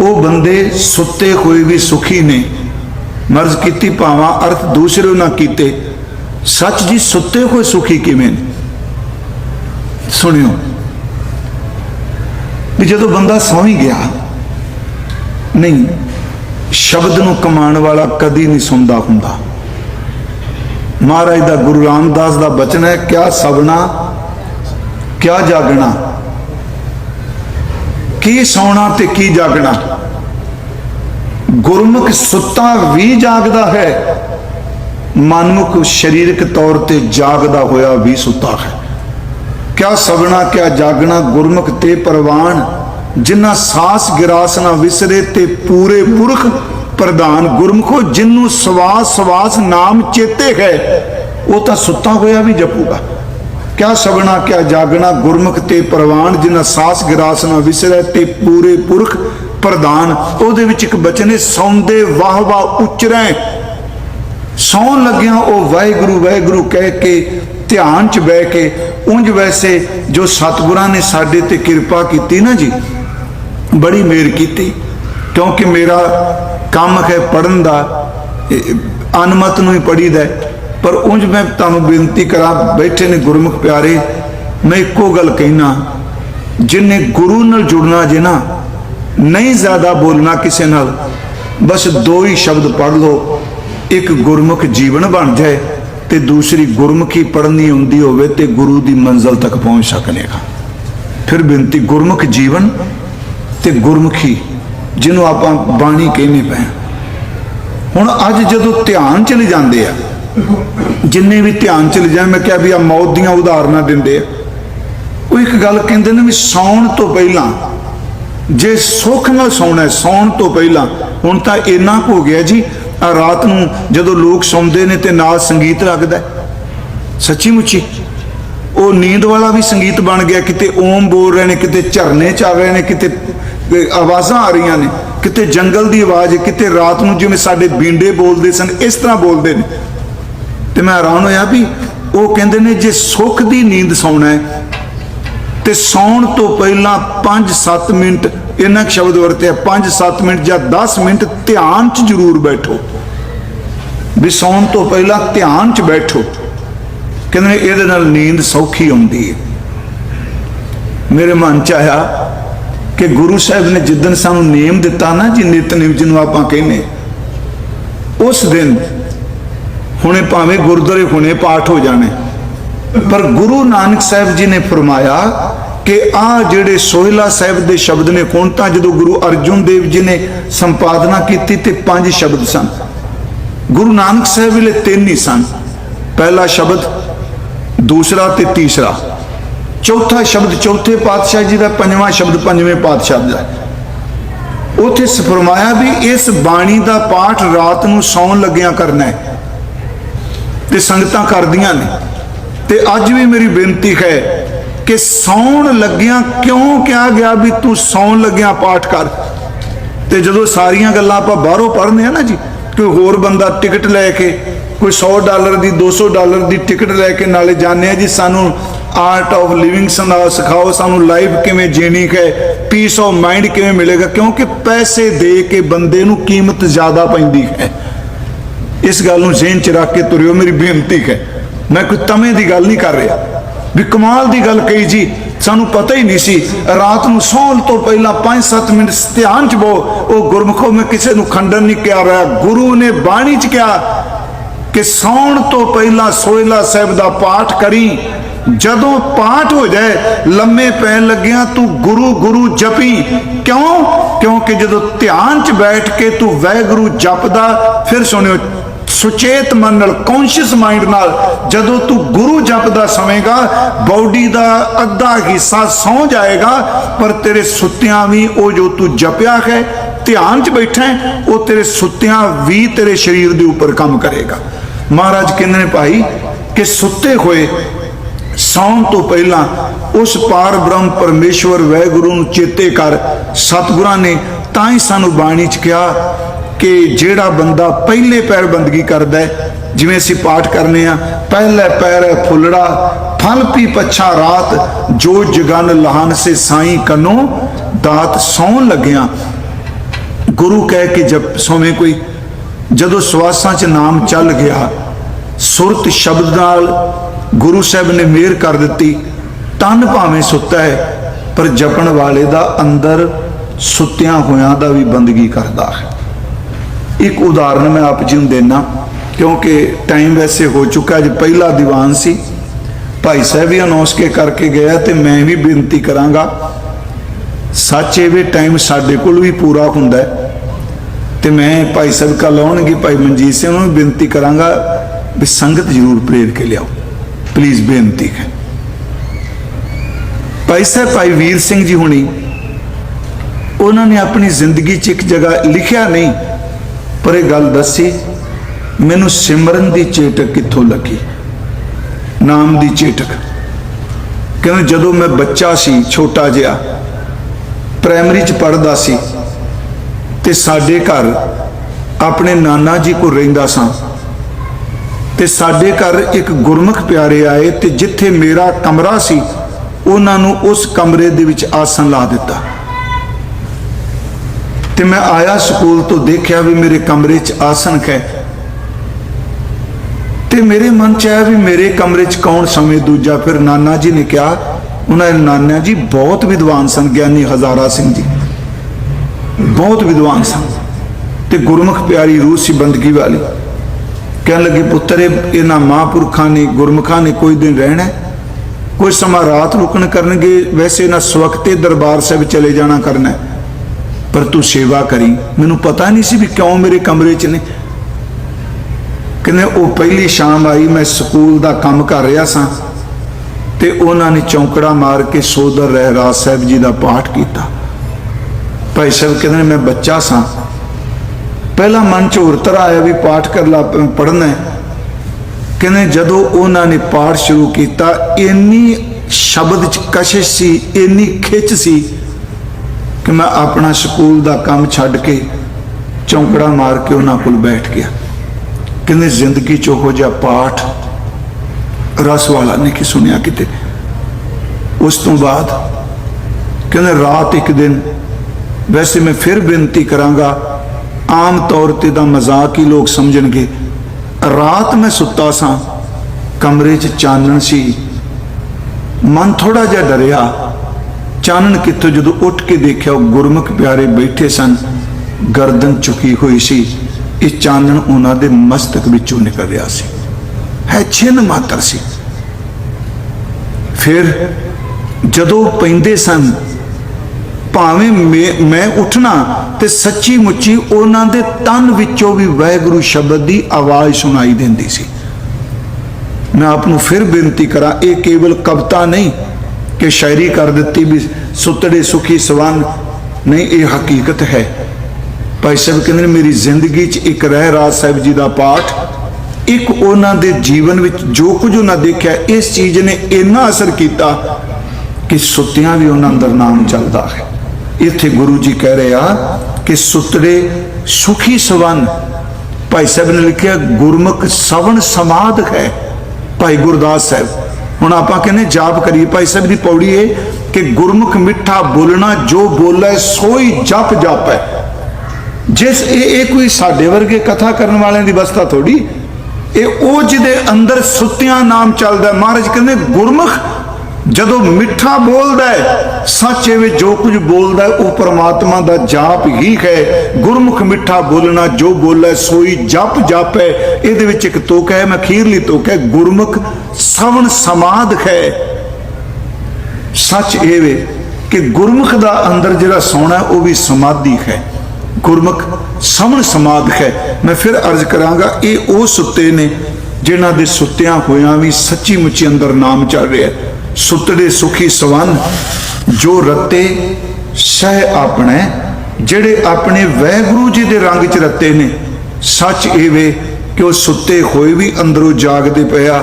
ਉਹ ਬੰਦੇ ਸੁੱਤੇ ਹੋਏ ਵੀ ਸੁਖੀ ਨੇ। ਮਰਜ਼ ਕੀਤੀ ਭਾਵਾਂ, ਅਰਥ ਦੂਸਰੇ ਨਾ ਕੀਤੇ। ਸੱਚ ਜੀ, ਸੁੱਤੇ ਹੋਏ ਸੁਖੀ ਕਿਵੇਂ ਨੇ? ਸੁਣਿਓ। ਵੀ ਜਦੋਂ ਬੰਦਾ ਸੌਂ ਹੀ ਗਿਆ, ਨਹੀਂ, ਸ਼ਬਦ ਨੂੰ ਕਮਾਉਣ ਵਾਲਾ ਕਦੀ ਨਹੀਂ ਸੁਣਦਾ ਹੁੰਦਾ। ਮਹਾਰਾਜ ਦਾ ਗੁਰੂ ਰਾਮਦਾਸ ਦਾ ਬਚਨ ਹੈ, ਕਿਆ ਸਵਣਾ ਕਿਆ ਜਾਗਣਾ। ਕੀ ਸੌਣਾ ਤੇ ਕੀ ਜਾਗਣਾ? ਗੁਰਮੁਖ ਸੁੱਤਾ ਵੀ ਜਾਗਦਾ ਹੈ ਮਨਮੁਖ ਸਰੀਰਕ ਤੌਰ ਤੇ ਜਾਗਦਾ ਹੋਇਆ ਵੀ ਸੁੱਤਾ ਹੈ। ਕਿਆ ਸਵਣਾ ਕਿਆ ਜਾਗਣਾ ਗੁਰਮੁਖ ਤੇ ਪ੍ਰਵਾਨ ਜਿਨ੍ਹਾਂ ਸਾਸ ਗਿਰਾਸ ਨਾ ਵਿਸਰੇ ਤੇ ਪੂਰੇ ਪੁਰਖ ਪ੍ਰਧਾਨ ਗੁਰਮੁਖੋ, ਜਿਨੂੰ ਸਵਾਸ ਸਵਾਸ ਨਾਮ ਚੇਤੇ ਹੈ, ਉਹ ਤਾਂ ਸੁੱਤਾ ਹੋਇਆ ਵੀ ਜਪੂਗਾ। ਕਿਆ ਸਬਣਾ ਕਿਆ ਜਾਗਣਾ, ਗੁਰਮੁਖ ਤੇ ਪ੍ਰਵਾਨ ਜਿਨ੍ਹਾਂ ਸਾਸ ਗਿਰਾਸ ਨਾ ਵਿਸਰੇ ਤੇ ਪੂਰੇ ਪੁਰਖ ਪ੍ਰਧਾਨ, ਉਹਦੇ ਵਿੱਚ ਇੱਕ ਬਚਨ ਹੈ ਸੌਂਦੇ ਵਾਹ ਵਾਹ ਉਚਰੈ ਸੌਣ ਲੱਗਿਆ ਉਹ ਵਾਹਿਗੁਰੂ ਵਾਹਿਗੁਰੂ ਕਹਿ ਕੇ ਧਿਆਨ ਚ ਬਹਿ ਕੇ, ਉਂਝ ਵੈਸੇ ਜੋ ਸਤਿਗੁਰਾਂ ਨੇ ਸਾਡੇ ਤੇ ਕਿਰਪਾ ਕੀਤੀ ਨਾ ਜੀ, ਬੜੀ ਮਿਹਰ ਕੀਤੀ, ਕਿਉਂਕਿ ਮੇਰਾ ਕੰਮ ਹੈ ਪੜਨ ਦਾ ਅਨਮਤ ਨੂੰ ਹੀ ਪੜੀਦਾ ਹੈ। ਪਰ ਉਂਝ ਮੈਂ ਤੁਹਾਨੂੰ ਬੇਨਤੀ ਕਰਾਂ, ਬੈਠੇ ਨੇ ਗੁਰਮੁਖ ਪਿਆਰੇ, ਮੈਂ ਇੱਕੋ ਗੱਲ ਕਹਿਣਾ, ਜਿਨੇ ਗੁਰੂ ਨਾਲ ਜੁੜਨਾ ਜੇ ਨਾ, ਨਹੀਂ ਜ਼ਿਆਦਾ ਬੋਲਣਾ ਕਿਸੇ ਨਾਲ, ਬਸ ਦੋ ਹੀ ਸ਼ਬਦ ਪੜ੍ਹ ਲਓ, ਇੱਕ ਗੁਰਮੁਖ ਜੀਵਨ ਬਣ ਜਾਏ ਤੇ ਦੂਸਰੀ ਗੁਰਮੁਖੀ ਪੜ੍ਹਨੀ ਹੁੰਦੀ ਹੋਵੇ ਤੇ ਗੁਰੂ ਦੀ ਮੰਜ਼ਲ ਤੱਕ ਪਹੁੰਚ ਸਕਣੇਗਾ ਫਿਰ ਬੇਨਤੀ, ਗੁਰਮੁਖ ਜੀਵਨ ਤੇ ਗੁਰਮੁਖੀ ਜਿਹਨੂੰ ਆਪਾਂ ਬਾਣੀ ਕਹਿੰਦੇ ਪਏ ਹਾਂ। ਹੁਣ ਅੱਜ ਜਦੋਂ ਧਿਆਨ ਚਲੇ ਜਾਂਦੇ ਆ ਜਿੰਨੇ ਵੀ ਧਿਆਨ ਚ ਲਿਜਾਣ ਮੈਂ ਕਿਹਾ ਵੀ ਆ ਮੌਤ ਦੀਆਂ ਉਦਾਹਰਨਾਂ ਦਿੰਦੇ ਆ। ਉਹ ਇੱਕ ਗੱਲ ਕਹਿੰਦੇ ਨੇ ਵੀ ਸੌਣ ਤੋਂ ਪਹਿਲਾਂ ਜੇ ਸੁੱਖ ਨਾਲ ਸੌਣਾ ਹੈ, ਸੌਣ ਤੋਂ ਪਹਿਲਾਂ ਹੁਣ ਤਾਂ ਇੰਨਾ ਹੋ ਗਿਆ ਜੀ ਆ ਰਾਤ ਨੂੰ ਜਦੋਂ ਲੋਕ ਸੌਂਦੇ ਨੇ ਤੇ ਨਾਲ ਸੰਗੀਤ ਲੱਗਦਾ ਸੱਚੀ ਮੁੱਚੀ ਉਹ ਨੀਂਦ ਵਾਲਾ ਵੀ ਸੰਗੀਤ ਬਣ ਗਿਆ ਕਿਤੇ ਓਮ ਬੋਲ ਰਹੇ ਨੇ ਕਿਤੇ ਝਰਨੇ ਚੱਲ ਰਹੇ ਨੇ ਕਿਤੇ ਆਵਾਜ਼ਾਂ ਆ ਰਹੀਆਂ ਨੇ ਕਿਤੇ ਜੰਗਲ ਦੀ ਆਵਾਜ਼ ਹੈ ਕਿਤੇ ਰਾਤ ਨੂੰ ਜਿਵੇਂ ਸਾਡੇ ਬੀਂਡੇ ਬੋਲਦੇ ਸਨ ਇਸ ਤਰ੍ਹਾਂ ਬੋਲਦੇ ਨੇ। ਤੇ ਮੈਂ ਹੈਰਾਨ ਹੋਇਆ ਵੀ ਉਹ ਕਹਿੰਦੇ ਨੇ ਜੇ ਸੁੱਖ ਦੀ ਨੀਂਦ ਸੌਣਾ ਹੈ, ਤੇ ਸੌਣ ਤੋਂ ਪਹਿਲਾਂ 5-7 ਮਿੰਟ, ਇਹਨਾਂ ਸ਼ਬਦ ਵਰਤੇ 5-7 ਮਿੰਟ ਜਾਂ 10 ਮਿੰਟ ਧਿਆਨ 'ਚ ਜ਼ਰੂਰ ਬੈਠੋ। ਵੀ ਸੌਣ ਤੋਂ ਪਹਿਲਾਂ ਧਿਆਨ 'ਚ ਬੈਠੋ। ਕਹਿੰਦੇ ਨੇ ਇਹਦੇ ਨਾਲ ਨੀਂਦ ਸੌਖੀ ਆਉਂਦੀ ਹੈ। ਮੇਰੇ ਮਨ 'ਚ ਆਇਆ ਕਿ ਗੁਰੂ ਸਾਹਿਬ ਨੇ ਜਿੱਦਨ ਸਾਨੂੰ ਨੇਮ ਦਿੱਤਾ ਨਾ, ਜੀ ਨਿਤਨੇਮ ਜਿਹਨੂੰ ਆਪਾਂ ਕਹਿੰਦੇ, ਉਸ ਦਿਨ ਹੁਣੇ ਭਾਵੇਂ ਗੁਰਦੁਆਰੇ ਹੁਣੇ ਪਾਠ ਹੋ ਜਾਣੇ। ਪਰ ਗੁਰੂ ਨਾਨਕ ਸਾਹਿਬ ਜੀ ਨੇ ਫਰਮਾਇਆ ਕਿ ਆ ਜਿਹੜੇ ਸੋਹਿਲਾ ਸਾਹਿਬ ਦੇ ਸ਼ਬਦ ਨੇ, ਹੁਣ ਤਾਂ ਜਦੋਂ ਗੁਰੂ ਅਰਜੁਨ ਦੇਵ ਜੀ ਨੇ ਸੰਪਾਦਨਾ ਕੀਤੀ ਤੇ ਪੰਜ ਸ਼ਬਦ ਸਨ। ਗੁਰੂ ਨਾਨਕ ਸਾਹਿਬ ਵੇਲੇ ਤਿੰਨ ਹੀ ਸਨ। ਪਹਿਲਾ ਸ਼ਬਦ, ਦੂਸਰਾ ਤੇ ਤੀਸਰਾ। ਚੌਥਾ ਸ਼ਬਦ ਚੌਥੇ ਪਾਤਸ਼ਾਹ ਜੀ ਦਾ, ਪੰਜਵਾਂ ਸ਼ਬਦ ਪੰਜਵੇਂ ਪਾਤਸ਼ਾਹ ਦਾ। ਉਥੇ ਫਰਮਾਇਆ ਵੀ ਇਸ ਬਾਣੀ ਦਾ ਪਾਠ ਰਾਤ ਨੂੰ ਸੌਣ ਲੱਗਿਆਂ ਕਰਨਾ ਹੈ। ਤੇ ਸੰਗਤਾਂ ਕਰਦੀਆਂ ਨੇ। ਤੇ ਅੱਜ ਵੀ ਮੇਰੀ ਬੇਨਤੀ ਹੈ ਕਿ ਸੌਣ ਲੱਗਿਆਂ ਕਿਉਂ ਕਿਹਾ ਗਿਆ ਵੀ ਤੂੰ ਸੌਣ ਲੱਗਿਆਂ ਪਾਠ ਕਰ? ਤੇ ਜਦੋਂ ਸਾਰੀਆਂ ਗੱਲਾਂ ਆਪਾਂ ਬਾਹਰੋਂ ਪੜ੍ਹਨੇ ਆ ਨਾ ਜੀ, ਕੋਈ ਹੋਰ ਬੰਦਾ ਟਿਕਟ ਲੈ ਕੇ, ਕੋਈ 100 ਡਾਲਰ ਦੀ 200 ਡਾਲਰ ਦੀ ਟਿਕਟ ਲੈ ਕੇ ਨਾਲੇ ਜਾਣੇ ਆ ਜੀ, ਸਾਨੂੰ ਆਰਟ ਆਫ ਲਿਵਿੰਗ ਸੁਣਾ ਸਿਖਾਓ, ਸਾਨੂੰ ਲਾਈਫ ਕਿਵੇਂ ਜੀਣੀ ਹੈ ਪੀਸ ਆਫ ਮਾਈਂਡ ਕਿਵੇਂ ਮਿਲੇਗਾ, ਕਿਉਂਕਿ ਪੈਸੇ ਦੇ ਕੇ ਬੰਦੇ ਨੂੰ ਕੀਮਤ ਜ਼ਿਆਦਾ ਪੈਂਦੀ ਹੈ। ਇਸ ਗੱਲ ਨੂੰ ਜ਼ਿਹਨ ਚ ਰੱਖ ਕੇ ਤੁਰਿਓ, ਮੇਰੀ ਬੇਨਤੀ ਹੈ। ਮੈਂ ਕੋਈ ਤਮੇ ਦੀ ਗੱਲ ਨਹੀਂ ਕਰ ਰਿਹਾ। ਵੀ ਕਮਾਲ ਦੀ ਗੱਲ ਕਹੀ ਜੀ, ਸਾਨੂੰ ਪਤਾ ਹੀ ਨਹੀਂ ਸੀ। ਰਾਤ ਨੂੰ ਸੌਣ ਤੋਂ ਪਹਿਲਾਂ 5-7 ਮਿੰਟ ਧਿਆਨ ਚ ਬੋ, ਉਹ ਗੁਰਮੁਖੋ, ਮੈਂ ਕਿਸੇ ਨੂੰ ਖੰਡਨ ਨਹੀਂ ਕਿਹਾ ਰਿਹਾ। ਗੁਰੂ ਨੇ ਬਾਣੀ ਚ ਕਿਹਾ ਕਿ ਸੌਣ ਤੋਂ ਪਹਿਲਾਂ ਸੋਹਿਲਾ ਸਾਹਿਬ ਦਾ ਪਾਠ ਕਰੀ। ਜਦੋਂ ਪਾਠ ਹੋ ਜਾਏ, ਲੰਮੇ ਪੈਣ ਲੱਗਿਆ ਤੂੰ ਗੁਰੂ ਗੁਰੂ ਜਪੀ। ਕਿਉਂ? ਕਿਉਂਕਿ ਜਦੋਂ ਧਿਆਨ 'ਚ ਬੈਠ ਕੇ ਤੂੰ ਵੈਗੁਰੂ ਜਪਦਾ, ਫਿਰ ਸੁਣਿਓ ਸੁਚੇਤ ਮਨ ਨਾਲ ਕੌਨਸ਼ੀਅਸ ਮਾਈਂਡ ਨਾਲ ਜਦੋਂ ਤੂੰ ਗੁਰੂ ਜਪਦਾ ਸਮੇਗਾ, ਬਾਡੀ ਦਾ ਅੱਧਾ ਹਿੱਸਾ ਸੌ ਜਾਏਗਾ, ਪਰ ਤੇਰੇ ਸੁੱਤਿਆਂ ਵੀ ਉਹ ਜੋ ਤੂੰ ਜਪਿਆ ਹੈ, ਧਿਆਨ 'ਚ ਬੈਠਾ ਹੈ, ਉਹ ਤੇਰੇ ਸੁੱਤਿਆਂ ਵੀ ਤੇਰੇ ਸਰੀਰ ਦੇ ਉੱਪਰ ਕੰਮ ਕਰੇਗਾ। ਮਹਾਰਾਜ ਕਹਿੰਦੇ ਨੇ ਭਾਈ ਕਿ ਸੁੱਤੇ ਹੋਏ ਸੌਣ ਤੋਂ ਪਹਿਲਾਂ ਉਸ ਪਾਰ ਬ੍ਰਹਮ ਪਰਮੇਸ਼ਵਰ ਵੈਗੁਰੂ ਨੂੰ ਚੇਤੇ ਕਰ, ਸਤਿਗੁਰਾਂ ਨੇ ਤਾਂ ਹੀ ਸਾਨੂੰ ਬਾਣੀ ਚ ਕਿਹਾ ਕਿ ਜਿਹੜਾ ਬੰਦਾ ਪਹਿਲੇ ਪੈਰ ਬੰਦਗੀ ਕਰਦਾ ਹੈ, ਜਿਵੇਂ ਅਸੀਂ ਪਾਠ ਕਰਨੇ ਆ, ਪਹਿਲੇ ਪੈਰ ਹੈ ਫੁੱਲੜਾ, ਫਲ ਪੀ ਪੱਛਾ ਰਾਤ, ਜੋ ਜਗਨ ਲਹਨ ਸੇ ਸਾਈ ਕਨੋ, ਦਾਤ ਸੌਣ ਲੱਗਿਆ। ਗੁਰੂ ਕਹਿ ਕੇ ਜਪ ਸੋਵੇਂ ਕੋਈ, ਜਦੋਂ ਸਵਾਸਾਂ 'ਚ ਨਾਮ ਚੱਲ ਗਿਆ, ਸੁਰਤ ਸ਼ਬਦ ਨਾਲ ਗੁਰੂ ਸਾਹਿਬ ਨੇ ਮਿਹਰ ਕਰ ਦਿੱਤੀ, ਤਨ ਭਾਵੇਂ ਸੁੱਤਾ ਹੈ, ਪਰ ਜਪਣ ਵਾਲੇ ਦਾ ਅੰਦਰ ਸੁੱਤਿਆਂ ਹੋਇਆਂ ਦਾ ਵੀ ਬੰਦਗੀ ਕਰਦਾ ਹੈ। ਇੱਕ ਉਦਾਹਰਨ ਮੈਂ ਆਪ ਜੀ ਨੂੰ ਦੇਣਾ ਕਿਉਂਕਿ ਟਾਈਮ ਵੈਸੇ ਹੋ ਚੁੱਕਾ, ਅੱਜ ਪਹਿਲਾ ਦੀਵਾਨ ਸੀ। ਭਾਈ ਸਾਹਿਬ ਵੀ ਅਨਾਉਂਸ ਕੇ ਕਰਕੇ ਗਿਆ ਤੇ ਮੈਂ ਵੀ ਬੇਨਤੀ ਕਰਾਂਗਾ। ਸੱਚ ਇਹ ਵੀ ਟਾਈਮ ਸਾਡੇ ਕੋਲ ਵੀ ਪੂਰਾ ਹੁੰਦਾ ਹੈ। ਤੇ ਮੈਂ ਭਾਈ ਸਾਹਿਬ ਕਾ ਆਉਣਗੇ, ਭਾਈ ਮਨਜੀਤ ਸਿੰਘ ਨੂੰ ਵੀ ਬੇਨਤੀ ਕਰਾਂਗਾ ਵੀ ਸੰਗਤ ਜ਼ਰੂਰ ਪ੍ਰੇਰ ਕੇ ਲਿਆਓ। ਪਲੀਜ਼ ਬੇਨਤੀ ਹੈ। ਭਾਈ ਸਾਹਿਬ, ਭਾਈ ਵੀਰ ਸਿੰਘ ਜੀ ਹੁਣੀ, ਉਹਨਾਂ ਨੇ ਆਪਣੀ ਜ਼ਿੰਦਗੀ 'ਚ ਇੱਕ ਜਗ੍ਹਾ ਲਿਖਿਆ ਨਹੀਂ ਪਰ ਇਹ ਗੱਲ ਦੱਸੀ, ਮੈਨੂੰ ਸਿਮਰਨ ਦੀ ਚੇਟਕ ਕਿੱਥੋਂ ਲੱਗੀ? ਨਾਮ ਦੀ ਚੇਟਕ ਕਿਉਂ ਜਦੋਂ ਮੈਂ ਬੱਚਾ ਸੀ, ਛੋਟਾ ਜਿਹਾ ਪ੍ਰਾਇਮਰੀ 'ਚ ਪੜ੍ਹਦਾ ਸੀ, ਤੇ ਸਾਡੇ ਘਰ ਆਪਣੇ ਨਾਨਾ ਜੀ ਕੋਲ ਰਹਿੰਦਾ ਸਾਂ, ਤੇ ਸਾਡੇ ਘਰ ਇੱਕ ਗੁਰਮੁਖ ਪਿਆਰੇ ਆਏ ਤੇ ਜਿੱਥੇ ਮੇਰਾ ਕਮਰਾ ਸੀ, ਉਹਨਾਂ ਨੂੰ ਉਸ ਕਮਰੇ ਦੇ ਵਿੱਚ ਆਸਣ ਲਾ ਦਿੱਤਾ। ਤੇ ਮੈਂ ਆਇਆ ਸਕੂਲ ਤੋਂ ਦੇਖਿਆ ਵੀ ਮੇਰੇ ਕਮਰੇ 'ਚ ਆਸਣ ਹੈ ਤੇ ਮੇਰੇ ਮਨ 'ਚ ਆਇਆ ਵੀ ਮੇਰੇ ਕਮਰੇ 'ਚ ਕੌਣ ਸਮੇਂ ਦੂਜਾ? ਫਿਰ ਨਾਨਾ ਜੀ ਨੇ ਕਿਹਾ ਉਹਨਾਂ ਦੇ ਨਾਨਾ ਜੀ ਬਹੁਤ ਵਿਦਵਾਨ ਸਨ ਗਿਆਨੀ ਹਜ਼ਾਰਾ ਸਿੰਘ ਜੀ। ਬਹੁਤ ਵਿਦਵਾਨ ਸਨ। ਤੇ ਗੁਰਮੁਖ ਪਿਆਰੀ ਰੂਹ ਸੀ ਬੰਦਗੀ ਵਾਲੀ। ਕਹਿਣ ਲੱਗੇ ਪੁੱਤਰ ਇਹ ਇਹਨਾਂ ਮਹਾਂਪੁਰਖਾਂ ਨੇ ਗੁਰਮੁਖਾਂ ਨੇ ਕੋਈ ਦਿਨ ਰਹਿਣਾ ਹੈ, ਕੋਈ ਸਮਾਂ ਰਾਤ ਰੁਕਣ ਕਰਨਗੇ? ਵੈਸੇ ਨਾ ਸਵਖਤੇ ਦਰਬਾਰ ਸਾਹਿਬ ਚਲੇ ਜਾਣਾ ਕਰਨਾ ਹੈ। ਪਰ ਤੂੰ ਸੇਵਾ ਕਰੀ। ਮੈਨੂੰ ਪਤਾ ਨਹੀਂ ਸੀ ਵੀ ਕਿਉਂ ਮੇਰੇ ਕਮਰੇ 'ਚ ਨੇ। ਕਹਿੰਦੇ, ਉਹ ਪਹਿਲੀ ਸ਼ਾਮ ਆਈ, ਮੈਂ ਸਕੂਲ ਦਾ ਕੰਮ ਕਰ ਰਿਹਾ ਸਾਂ ਤੇ ਉਹਨਾਂ ਨੇ ਚੌਂਕੜਾ ਮਾਰ ਕੇ ਸੋਦਰ ਰਹਿਰਾਜ ਸਾਹਿਬ ਜੀ ਦਾ ਪਾਠ ਕੀਤਾ। ਭਾਈ ਸਾਹਿਬ ਕਹਿੰਦੇ ਨੇ ਮੈਂ ਬੱਚਾ ਸਾਂ। ਪਹਿਲਾ ਮਨ ਚ ਉਰਤਰ ਆਇਆ ਵੀ ਪਾਠ ਕਰ ਲਾ ਪੜਨਾ ਕਹਿੰਦੇ, ਜਦੋਂ ਉਹਨਾਂ ਨੇ ਪਾਠ ਸ਼ੁਰੂ ਕੀਤਾ, ਇੰਨੀ ਸ਼ਬਦ ਚ ਕਸ਼ਿਸ਼ ਸੀ, ਇੰਨੀ ਖਿੱਚ ਸੀ ਕਿ ਮੈਂ ਆਪਣਾ ਸਕੂਲ ਦਾ ਕੰਮ ਛੱਡ ਕੇ ਚੌਂਕੜਾ ਮਾਰ ਕੇ ਉਹਨਾਂ ਕੋਲ ਬੈਠ ਗਿਆ। ਕਹਿੰਦੇ, ਜ਼ਿੰਦਗੀ ਚ ਉਹ ਜਿਹਾ ਪਾਠ ਰਸ ਵਾਲਾ ਨੇ ਕਿ ਸੁਣਿਆ ਕਿਤੇ। ਉਸ ਤੋਂ ਬਾਅਦ ਕਹਿੰਦੇ, ਰਾਤ ਇੱਕ ਦਿਨ ਵੈਸੇ ਮੈਂ ਫਿਰ ਬੇਨਤੀ ਕਰਾਂਗਾ, ਆਮ ਤੌਰ ਤੇ ਦਾ ਮਜ਼ਾਕ ਹੀ ਲੋਕ ਸਮਝਣਗੇ। ਰਾਤ ਮੈਂ ਸੁੱਤਾ ਸਾਂ, ਕਮਰੇ 'ਚ ਚਾਨਣ ਸੀ। ਮਨ ਥੋੜਾ ਜਿਹਾ ਡਰਿਆ। ਚਾਨਣ ਕਿੱਥੋਂ ਜਦੋਂ ਉੱਠ ਕੇ ਦੇਖਿਆ ਉਹ ਗੁਰਮੁਖ ਪਿਆਰੇ ਬੈਠੇ ਸਨ, ਗਰਦਨ ਝੁਕੀ ਹੋਈ ਸੀ, ਇਹ ਚਾਨਣ ਉਹਨਾਂ ਦੇ ਮਸਤਕ ਵਿੱਚੋਂ ਨਿਕਲ ਰਿਹਾ ਸੀ। ਹੈ ਛਿਨ ਮਾਤਰ ਸੀ। ਫਿਰ ਜਦੋਂ ਪੈਂਦੇ ਸਨ, ਭਾਵੇਂ ਮੈਂ- ਮੈਂ ਉੱਠਣਾ ਤੇ ਸੱਚੀ ਮੁੱਚੀ ਉਹਨਾਂ ਦੇ ਤਨ ਵਿੱਚੋਂ ਵੀ ਵਾਹਿਗੁਰੂ ਸ਼ਬਦ ਦੀ ਆਵਾਜ਼ ਸੁਣਾਈ ਦਿੰਦੀ ਸੀ। ਮੈਂ ਆਪ ਨੂੰ ਫਿਰ ਬੇਨਤੀ ਕਰਾਂ, ਇਹ ਕੇਵਲ ਕਵਿਤਾ ਨਹੀਂ ਕਿ ਸ਼ਾਇਰੀ ਕਰ ਦਿੱਤੀ ਵੀ ਸੁੱਤੜੇ ਸੁਖੀ ਸਵਨ। ਨਹੀਂ, ਇਹ ਹਕੀਕਤ ਹੈ। ਭਾਈ ਸਾਹਿਬ ਕਹਿੰਦੇ ਨੇ, ਮੇਰੀ ਜ਼ਿੰਦਗੀ 'ਚ ਇੱਕ ਰਹਿ ਰਾਜ ਸਾਹਿਬ ਜੀ ਦਾ ਪਾਠ, ਇੱਕ ਉਹਨਾਂ ਦੇ ਜੀਵਨ ਵਿੱਚ ਜੋ ਕੁਝ ਉਹਨਾਂ ਦੇਖਿਆ, ਇਸ ਚੀਜ਼ ਨੇ ਇੰਨਾ ਅਸਰ ਕੀਤਾ ਕਿ ਸੁੱਤਿਆਂ ਵੀ ਉਹਨਾਂ ਅੰਦਰ ਨਾਮ ਚੱਲਦਾ ਹੈ। ਇੱਥੇ ਗੁਰੂ ਜੀ ਕਹਿ ਰਹੇ ਆ ਕਿ ਸੁੱਤੜੇ ਸੁਖੀ ਸਵਨ, ਭਾਈ ਸਾਹਿਬ ਨੇ ਲਿਖਿਆ, ਗੁਰਮੁਖ ਸਵਣ ਸਮਾਦ ਹੈ। ਭਾਈ ਗੁਰਦਾਸ ਸਾਹਿਬ ਹੁਣ ਆਪਾਂ ਕਹਿੰਦੇ ਜਾਪ ਕਰੀਏ। ਭਾਈ ਸਾਹਿਬ ਦੀ ਪੌੜੀ ਇਹ ਕਿ ਗੁਰਮੁਖ ਮਿੱਠਾ ਬੋਲਣਾ, ਜੋ ਬੋਲੇ ਸੋਈ ਜਪ ਜਪ। ਹੈ ਜਿਸ ਇਹ ਇਹ ਕੋਈ ਸਾਡੇ ਵਰਗੇ ਕਥਾ ਕਰਨ ਵਾਲਿਆਂ ਦੀ ਬਸਤਾ ਥੋੜੀ ਇਹ ਉਹ ਜਿਹਦੇ ਅੰਦਰ ਸੁੱਤਿਆਂ ਨਾਮ ਚੱਲਦਾ। ਮਹਾਰਾਜ ਕਹਿੰਦੇ ਗੁਰਮੁਖ ਜਦੋਂ ਮਿੱਠਾ ਬੋਲਦਾ ਹੈ, ਸੱਚੇ ਵਿੱਚ ਜੋ ਕੁਝ ਬੋਲਦਾ ਹੈ, ਉਹ ਪ੍ਰਮਾਤਮਾ ਦਾ ਜਾਪ ਹੀ ਹੈ। ਗੁਰਮੁਖ ਮਿੱਠਾ ਬੋਲਣਾ, ਜੋ ਬੋਲੇ, ਸੋਈ ਜਪ ਜਪ ਹੈ। ਇਹਦੇ ਵਿੱਚ ਇੱਕ ਤੋਕ ਹੈ, ਮੈਂ ਅਖੀਰਲੀ ਤੋਕ ਹੈ, ਗੁਰਮੁਖ ਸਵਣ ਸਮਾਦ ਹੈ। ਸੱਚ ਇਹ ਵੇ ਕਿ ਗੁਰਮੁਖ ਦਾ ਅੰਦਰ ਜਿਹੜਾ ਸੋਣਾ ਉਹ ਵੀ ਸਮਾਧੀ ਹੈ। ਗੁਰਮੁਖ ਸਵਣ ਸਮਾਧ ਹੈ। ਮੈਂ ਫਿਰ ਅਰਜ਼ ਕਰਾਂਗਾ, ਇਹ ਉਹ ਸੁੱਤੇ ਨੇ, ਜਿਨ੍ਹਾਂ ਦੇ ਸੁੱਤਿਆਂ ਹੋਇਆਂ ਵੀ ਸੱਚੀ ਮੁੱਚੀ ਅੰਦਰ ਨਾਮ ਚੱਲ ਰਿਹਾ ਹੈ। ਸੁੱਤੜੇ ਸੁਖੀ ਸਵਨ ਜੋ ਰਤੇ ਸਹਿ ਆਪਣੇ, ਜਿਹੜੇ ਆਪਣੇ ਵਹਿਗੁਰੂ ਜੀ ਦੇ ਰੰਗ 'ਚ ਰਤੇ ਨੇ, ਸੱਚ ਇਹ ਵੇ ਕਿ ਉਹ ਸੁੱਤੇ ਹੋਏ ਵੀ ਅੰਦਰੋਂ ਜਾਗਦੇ ਪਿਆ